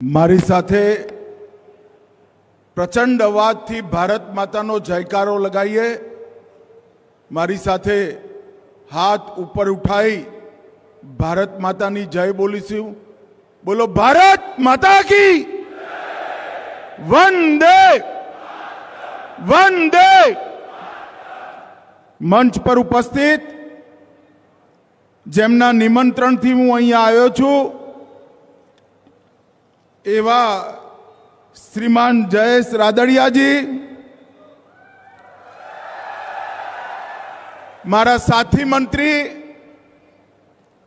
મારી સાથે પ્રચંડ અવાજથી ભારત માતાનો જયકારો લગાવીએ. મારી સાથે હાથ ઉપર ઉઠાઈ ભારત માતાની જય બોલીશું. બોલો, ભારત માતા કી વંદે વંદે મંચ પર ઉપસ્થિત. જેમના નિમંત્રણથી હું અહીંયા આવ્યો છું એવા શ્રીમાન જયેશ રાદડિયાજી, મારા સાથી મંત્રી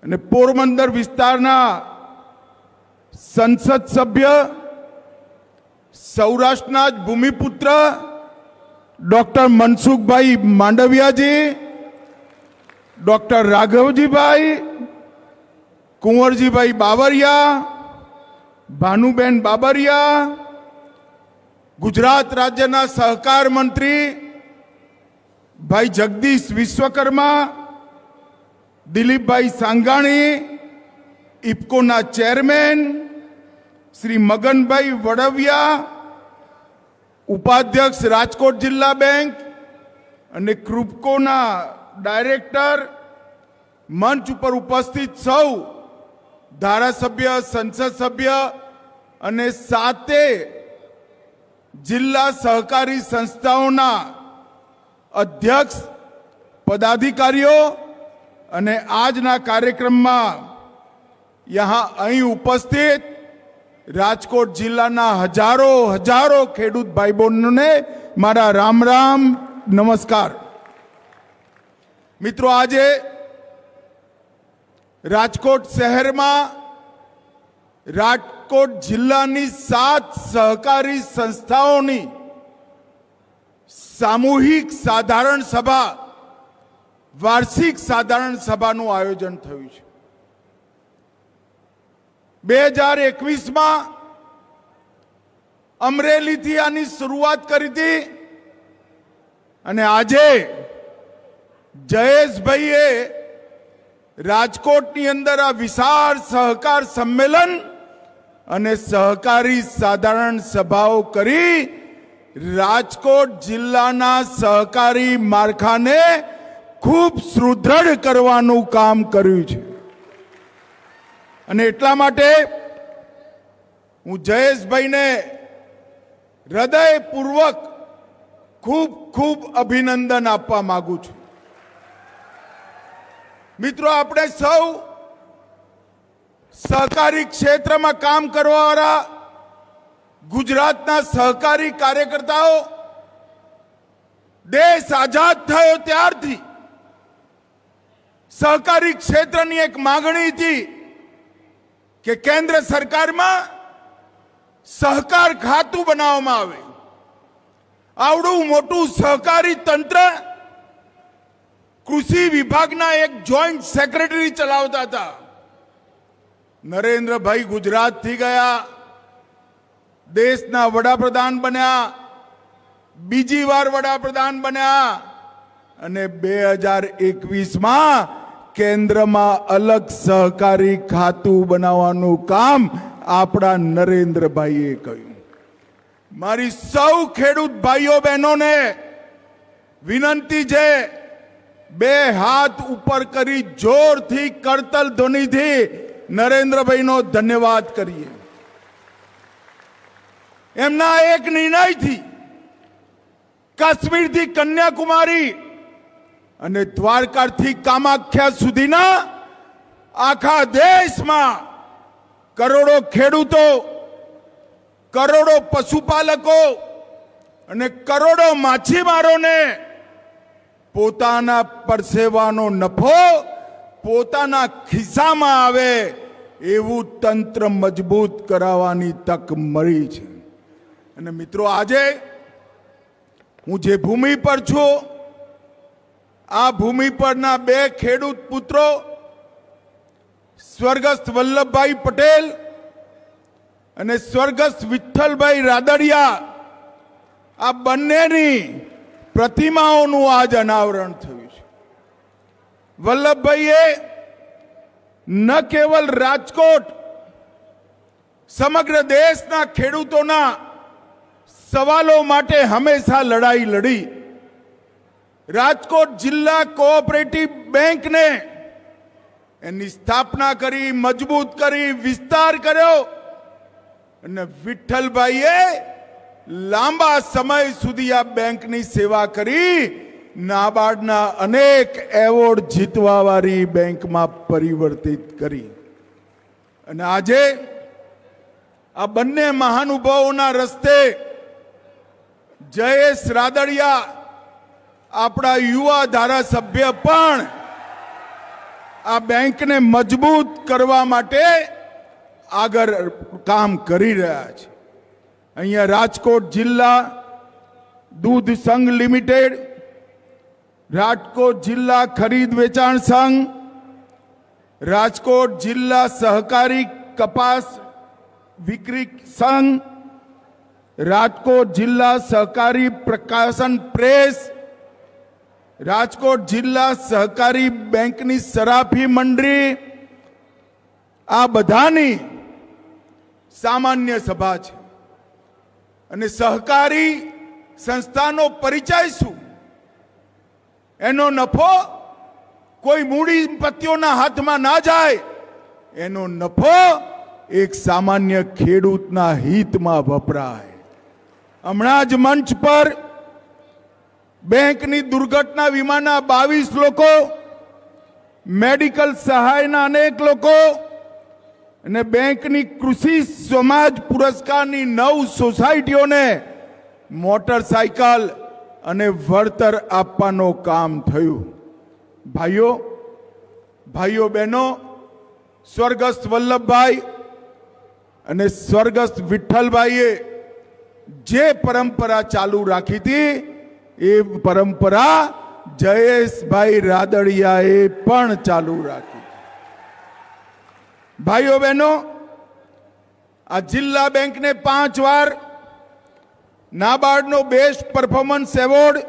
અને પોરબંદર વિસ્તારના સંસદ સભ્ય, સૌરાષ્ટ્રના જ ભૂમિપુત્ર ડૉક્ટર મનસુખભાઈ માંડવિયાજી, ડૉક્ટર રાઘવજીભાઈ, કુંવરજીભાઈ બાબરિયા ભાનુબેન બાબરિયા, ગુજરાત રાજ્યના સહકાર મંત્રી ભાઈ જગદીશ વિશ્વકર્મા, દિલીપભાઈ સાંગાણી, ઇફકોના ચેરમેન શ્રી મગનભાઈ વડવિયા, ઉપાધ્યક્ષ રાજકોટ જિલ્લા બેંક અને ક્રુપકોના ડાયરેક્ટર મંચ ઉપર ઉપસ્થિત સૌ ધારાસભ્ય, સંસદ સભ્ય અને સાતે જિલ્લા સહકારી સંસ્થાઓના અધ્યક્ષ પદાધિકારીઓ અને આજના કાર્યક્રમમાં યહાં અહીં ઉપસ્થિત રાજકોટ જિલ્લાના હજારો હજારો ખેડૂત ભાઈ બહેનોને મારા રામ રામ નમસ્કાર. મિત્રો, આજે રાજકોટ શહેરમાં રાજકોટ જિલ્લાની સાત સહકારી સંસ્થાઓની સામૂહિક સાધારણ સભા, વાર્ષિક સાધારણ સભાનું આયોજન થયું છે. બે હજાર એકવીસમાં અમરેલીથી આની શરૂઆત કરી હતી અને આજે જયેશભાઈએ રાજકોટની અંદર આ વિશાળ સહકાર સંમેલન અને સહકારી સાધારણ સભાઓ કરી રાજકોટ જિલ્લાના સહકારી માળખાને ખૂબ સુદૃઢ કરવાનું કામ કર્યું છે. અને એટલા માટે હું જયેશભાઈને હૃદયપૂર્વક ખૂબ ખૂબ અભિનંદન આપવા માગું છું. મિત્રો, આપણે સૌ સહકારી ક્ષેત્રમાં કામ કરવાવાળા ગુજરાતના સહકારી કાર્યકર્તાઓ દેશ આઝાદ થયો ત્યારથી સહકારી ક્ષેત્રની એક માગણી હતી કે કેન્દ્ર સરકારમાં સહકાર ખાતું બનાવવામાં આવે. આવડું મોટું સહકારી તંત્ર કૃષિ વિભાગના એક જોઈન્ટ સેક્રેટરી ચલાવતા હતા. નરેન્દ્રભાઈ ગુજરાતથી ગયા, દેશના વડાપ્રધાન બન્યા, બીજી વાર વડાપ્રધાન બન્યા, અને બે હજાર એકવીસમાં કેન્દ્રમાં અલગ સહકારી ખાતું બનાવવાનું કામ આપણા નરેન્દ્રભાઈએ કહ્યું મારી સૌ ખેડૂત ભાઈઓ બહેનોને વિનંતી છે, બે હાથ ઉપર કરી જોરથી કરતલ ધ્વનિથી નરેન્દ્રભાઈનો ધન્યવાદ કરીએ. એમના એક નિર્ણયથી કાશ્મીરથી કન્યાકુમારી અને દ્વારકાથી કામાખ્યા સુધીના આખા દેશમાં કરોડો ખેડૂતો, કરોડો પશુપાલકો અને કરોડો માછીમારોને પોતાના પરસેવાનો નફો પોતાના ખિસ્સામાં આવે એવું તંત્ર મજબૂત કરાવવાની તક મળી છે. અને મિત્રો, આજે હું જે ભૂમિ પર છું, આ ભૂમિ પરના બે ખેડૂત પુત્રો, સ્વર્ગસ્થ વલ્લભભાઈ પટેલ અને સ્વર્ગસ્થ વિઠ્ઠલભાઈ રાદડિયા, આ બંનેની પ્રતિમાઓનું આજ અનાવરણ થયું છે. વલ્લભભાઈએ ન કેવલ રાજકોટ, સમગ્ર દેશના ખેડૂતોના સવાલો માટે હંમેશા લડાઈ લડી. રાજકોટ જિલ્લા કોઓપરેટિવ બેંકને એની સ્થાપના કરી, મજબૂત કરી, વિસ્તાર કર્યો અને વિઠ્ઠલભાઈએ લાંબા સમય સુધી આ બેંકની સેવા કરી. નાબાર્ડના અનેક એવોર્ડ જીતવાવાળી બેંકમાં પરિવર્તિત કરી. અને આજે આ બંને મહાનુભાવોના રસ્તે જયેશ રાદડિયા આપણા યુવા ધારાસભ્ય પણ આ બેંકને મજબૂત કરવા માટે આગળ કામ કરી રહ્યા છે. અહીંયા રાજકોટ જિલ્લા દૂધ સંઘ લિમિટેડ રાજકોટ જિલ્લા ખરીદ વેચાણ સંઘ, રાજકોટ જિલ્લા સહકારી કપાસ વિક્રી સંઘ, રાજકોટ જિલ્લા સહકારી પ્રકાશન પ્રેસ, રાજકોટ જિલ્લા સહકારી બેંકની સરાફી મંડળી, આ બધાની સામાન્ય સભા છે. અને સહકારી સંસ્થાનો પરિચય શું? એનો નફો કોઈ મૂડી પત્તીઓના હાથમાં ના જાય. એનો નફો એક સામાન્ય ખેડૂતના હિતમાં વપરાય. હમણાં જ મંચ પર બેંકની દુર્ઘટના વીમાના બાવીસ લોકો, મેડિકલ સહાયના અનેક લોકો અને બેંકની કૃષિ સમાજ પુરસ્કારની નવ સોસાયટીઓને મોટરસાયકલ અને વળતર આપવાનું કામ થયું. ભાઈઓ ભાઈઓ બહેનો, સ્વર્ગસ્થ વલ્લભભાઈ અને સ્વર્ગસ્થ વિઠ્ઠલભાઈએ જે પરંપરા ચાલુ રાખી હતી, એ પરંપરા જયેશભાઈ રાદડિયાએ પણ ચાલુ રાખી. ભાઈઓ બહેનો, આ જિલ્લા બેંકને પાંચ વાર નાબાર્ડનો બેસ્ટ પરફોર્મન્સ એવોર્ડ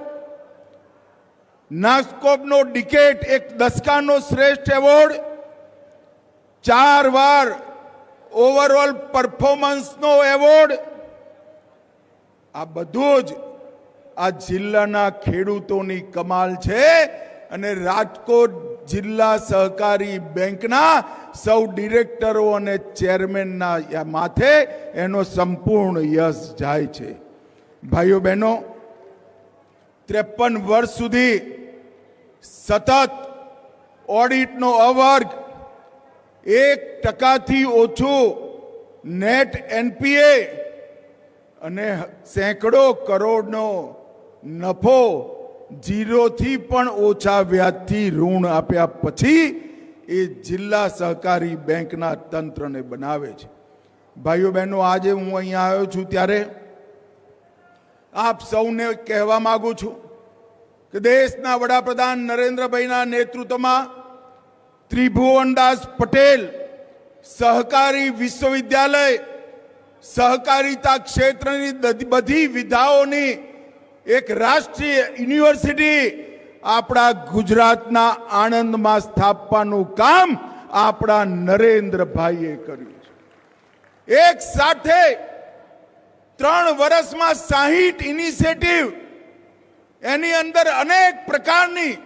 નાસ્કોપનો ડિકેટ એક દસકાનો શ્રેષ્ઠ એવોર્ડ ચાર વાર ઓવરઓલ પરફોર્મન્સનો એવોર્ડ આ બધું જ આ જિલ્લાના ખેડૂતોની કમાલ છે અને રાજકોટ જિલ્લા સહકારી બેંકના સૌ ડિરેક્ટરો અને ચેરમેનના માથે એનો સંપૂર્ણ યશ જાય છે. ભાઈઓ બહેનો, ત્રેપન વર્ષ સુધી સતત ઓડિટનો અવર્ગ એક ટકાથી ઓછું નેટ એનપીએ અને સેંકડો કરોડનો નફો જીરોથી પણ ઓછા વ્યાજથી ઋણ આપ્યા પછી એ જિલ્લા સહકારી બેંકના તંત્રને બનાવે છે. ભાઈઓ બહેનો, આજે હું અહીંયા આવ્યો છું ત્યારે આપ સૌને કહેવા માંગુ છું કે દેશના વડાપ્રધાન નરેન્દ્રભાઈના નેતૃત્વમાં ત્રિભુવનદાસ પટેલ સહકારી વિશ્વવિદ્યાલય, સહકારિતા ક્ષેત્રની બધી વિધાઓની એક રાષ્ટ્રીય યુનિવર્સિટી આપણા ગુજરાતના આણંદમાં સ્થાપવાનું કામ આપણા નરેન્દ્રભાઈએ કર્યું છે. એક સાથે ત્રણ વર્ષમાં સાહીઠ ઇનિશિયેટિવ એની અંદર અનેક પ્રકારની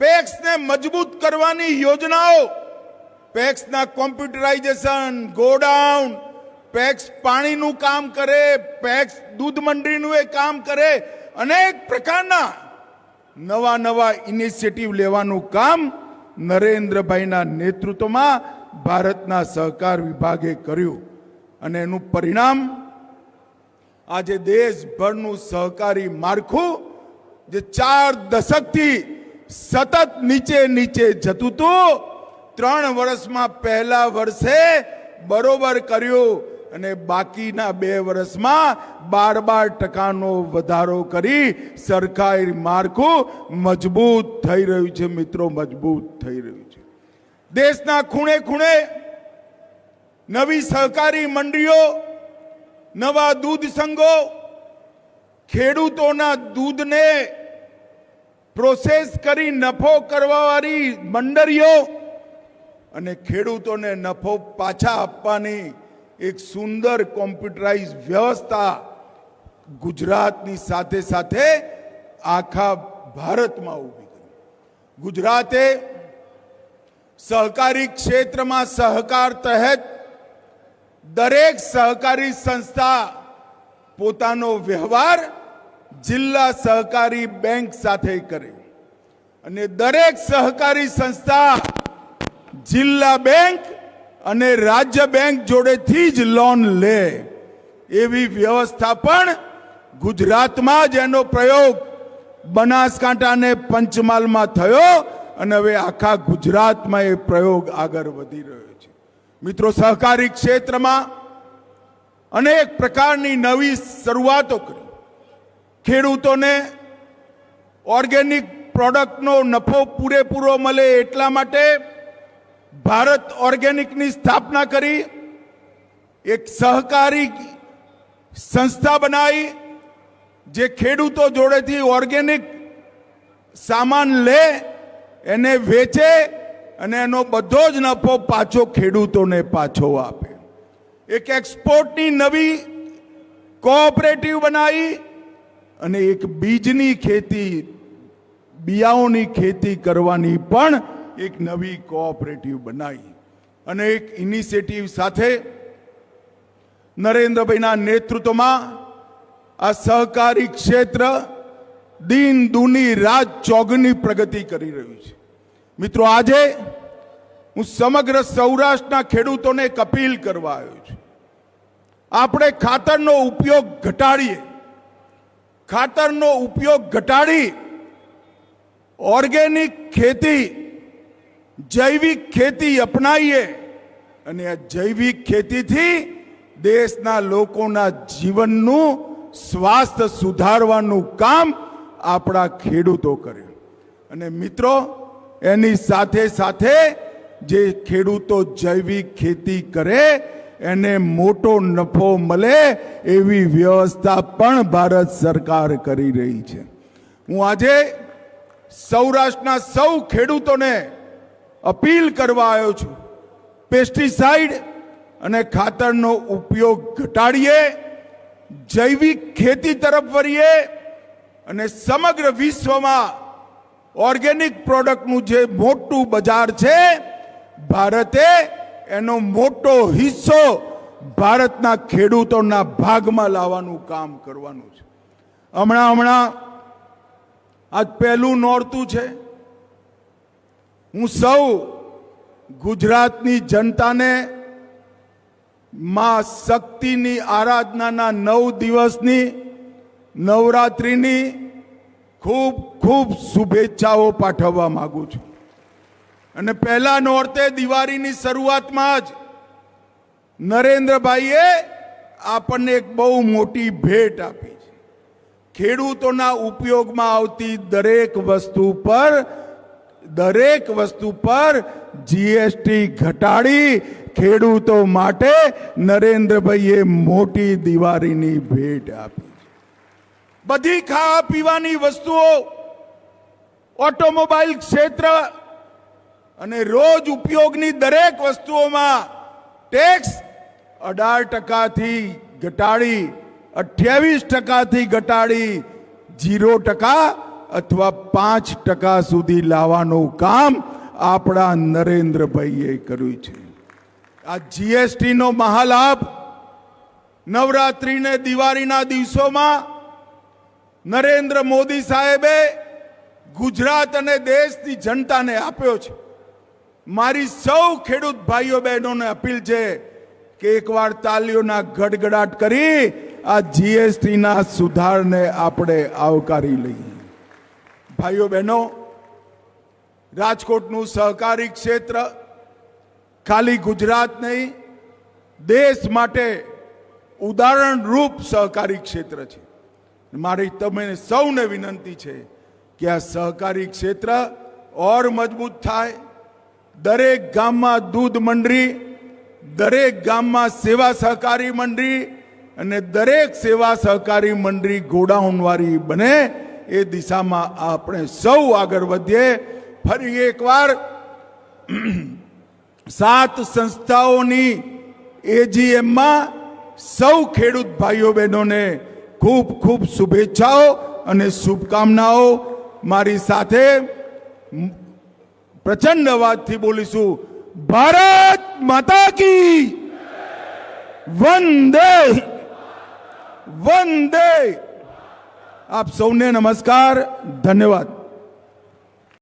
પેક્સને મજબૂત કરવાની યોજનાઓ. પેક્સના કોમ્પ્યુટરાઇઝેશન, ગોડાઉન પેક્સ પાણીનું કામ કરે પેક્સ દૂધ મંડળીનું એ કામ કરે. અનેક પ્રકારના નવા નવા ઇનિશિયેટિવ લેવાનું કામ નરેન્દ્રભાઈના નેતૃત્વમાં ભારતના સહકાર વિભાગે કર્યું. અને એનું પરિણામ આજે દેશભરનું સહકારી માળખું જે ચાર દશકથી સતત નીચે નીચે જતું હતું, ત્રણ વર્ષમાં પહેલા વર્ષે બરોબર કર્યું અને બાકીના બે વર્ષમાં બાર બાર ટકાનો વધારો કરી સરકારી માળખું મજબૂત થઈ રહ્યું છે મિત્રો, મજબૂત થઈ રહ્યું છે. દેશના ખૂણે ખૂણે નવી સહકારી મંડળીઓ નવા દૂધ સંઘો ખેડૂતોના દૂધને પ્રોસેસ કરી નફો કરવાવાળી મંડળીઓ અને ખેડૂતોને નફો પાછા આપવાની એક સુંદર કોમ્પ્યુટરાઇઝ વ્યવસ્થા ગુજરાતની સાથે સાથે આખા ભારતમાં ઊભી કરી. ગુજરાતે સહકારી ક્ષેત્રમાં સહકાર તહેત દરેક સહકારી સંસ્થા પોતાનો વ્યવહાર જિલ્લા સહકારી બેંક સાથે કરે. અને દરેક સહકારી સંસ્થા જિલ્લા બેંક અને રાજ્ય બેંક જોડેથી જ લોન લે. એવી વ્યવસ્થા પણ ગુજરાતમાં જ એનો પ્રયોગ બનાસકાંઠા અને પંચમહાલમાં થયો અને હવે આખા ગુજરાતમાં એ પ્રયોગ આગળ વધી રહ્યો મિત્રો, સહકારી ક્ષેત્રમાં અનેક પ્રકારની નવી શરૂઆતો કરી. ખેડૂતોને ઓર્ગેનિક પ્રોડક્ટનો નફો પૂરેપૂરો મળે એટલા માટે ભારત ઓર્ગેનિકની સ્થાપના કરી, એક સહકારી સંસ્થા બનાવી, જે ખેડૂતો જોડેથી ઓર્ગેનિક સામાન લે, એને વેચે અને એનો બધો જ નફો પાછો ખેડૂતોને પાછો આપે. એક એક્સપોર્ટની નવી કોઓપરેટિવ બનાવી અને એક બીજની ખેતી, બિયાઓની ખેતી કરવાની પણ એક નવી કોઓપરેટિવ બનાવી અને એક ઇનિશિયેટિવ સાથે નરેન્દ્રભાઈના નેતૃત્વમાં આ સહકારી ક્ષેત્ર દિન, દુની, રાત ચોગની પ્રગતિ કરી રહ્યું છે. મિત્રો, આજે હું સમગ્ર સૌરાષ્ટ્રના ખેડૂતોને એક અપીલ કરવા આવ્યો છું. આપણે ખાતરનો ઉપયોગ ઘટાડીએ. ખાતરનો ઉપયોગ ઘટાડી ઓર્ગેનિક ખેતી, જૈવિક ખેતી અપનાવીએ અને આ જૈવિક ખેતીથી દેશના લોકોના જીવનનું સ્વાસ્થ્ય સુધારવાનું કામ આપણા ખેડૂતો કરે. અને મિત્રો એની સાથે સાથે જે ખેડૂતો જૈવિક ખેતી કરે, એને મોટો નફો મળે એવી વ્યવસ્થા પણ ભારત સરકાર કરી રહી છે. હું આજે સૌરાષ્ટ્રના સૌ ખેડૂતોને અપીલ કરવા આવ્યો છું, પેસ્ટિસાઇડ અને ખાતરનો ઉપયોગ ઘટાડીએ, જૈવિક ખેતી તરફ વળીએ અને સમગ્ર વિશ્વમાં ઓર્ગેનિક પ્રોડક્ટનું જે મોટું બજાર છે, ભારતે એનો મોટો હિસ્સો ભારતના ખેડૂતોના ભાગમાં લાવવાનું કામ કરવાનું છે. હમણાં હમણાં આજ પહેલું નોરતું છે. હું સૌ ગુજરાતની જનતાને માં શક્તિની આરાધનાના નવ દિવસની નવરાત્રિની ખૂબ ખૂબ શુભેચ્છાઓ પાઠવવા માગું છું. અને પહેલા નોરતે દિવાળીની શરૂઆતમાં જ નરેન્દ્રભાઈએ આપણને એક બહુ મોટી ભેટ આપી છે. ખેડૂતોના ઉપયોગમાં આવતી દરેક વસ્તુ પર, દરેક વસ્તુ પર જીએસટી ઘટાડી ખેડૂતો માટે નરેન્દ્રભાઈએ મોટી દિવાળીની ભેટ આપી. બધી ખાવા પીવાની વસ્તુઓ ઓટોમોબાઈલ ક્ષેત્ર અને રોજ ઉપયોગની દરેક વસ્તુઓમાં ટેક્સ અઢાર ટકાથી ઘટાડી, અઠ્યાવીસ ટકાથી ઘટાડી જીરો ટકા અથવા પાંચ ટકા સુધી લાવવાનું કામ આપણા નરેન્દ્રભાઈએ કર્યું છે. આ જીએસટીનો મહાલાભ નવરાત્રિને દિવાળીના દિવસોમાં નરેન્દ્ર મોદી સાહેબે ગુજરાત અને દેશની જનતાને આપ્યો છે. મારી સૌ ખેડૂત ભાઈઓ બહેનોને અપીલ છે કે એકવાર તાલીઓના ગડગડાટ કરી આ જીએસટીના સુધારને આપણે આવકારી લઈએ. ભાઈઓ બહેનો, રાજકોટનું સહકારી ક્ષેત્ર ખાલી ગુજરાત નહીં, દેશ માટે ઉદાહરણરૂપ સહકારી ક્ષેત્ર છે. મારી તમને સૌને વિનંતી છે કે આ સહકારી ક્ષેત્ર ઓર મજબૂત થાય. દરેક ગામમાં દૂધ મંડળી, દરેક ગામમાં સેવા સહકારી મંડળી અને દરેક સેવા સહકારી મંડળી ગોડાઉનવાળી બને એ દિશામાં આપણે સૌ આગળ વધીએ. ફરી એકવાર સાત સંસ્થાઓની એજીએમમાં સૌ ખેડૂત ભાઈઓ બહેનોને ખૂબ ખૂબ શુભેચ્છાઓ અને શુભકામનાઓ. મારી સાથે પ્રચંડ અવાજથી બોલીશું. ભારત માતા કી વંદે. વંદે. આપ સૌને નમસ્કાર. ધન્યવાદ.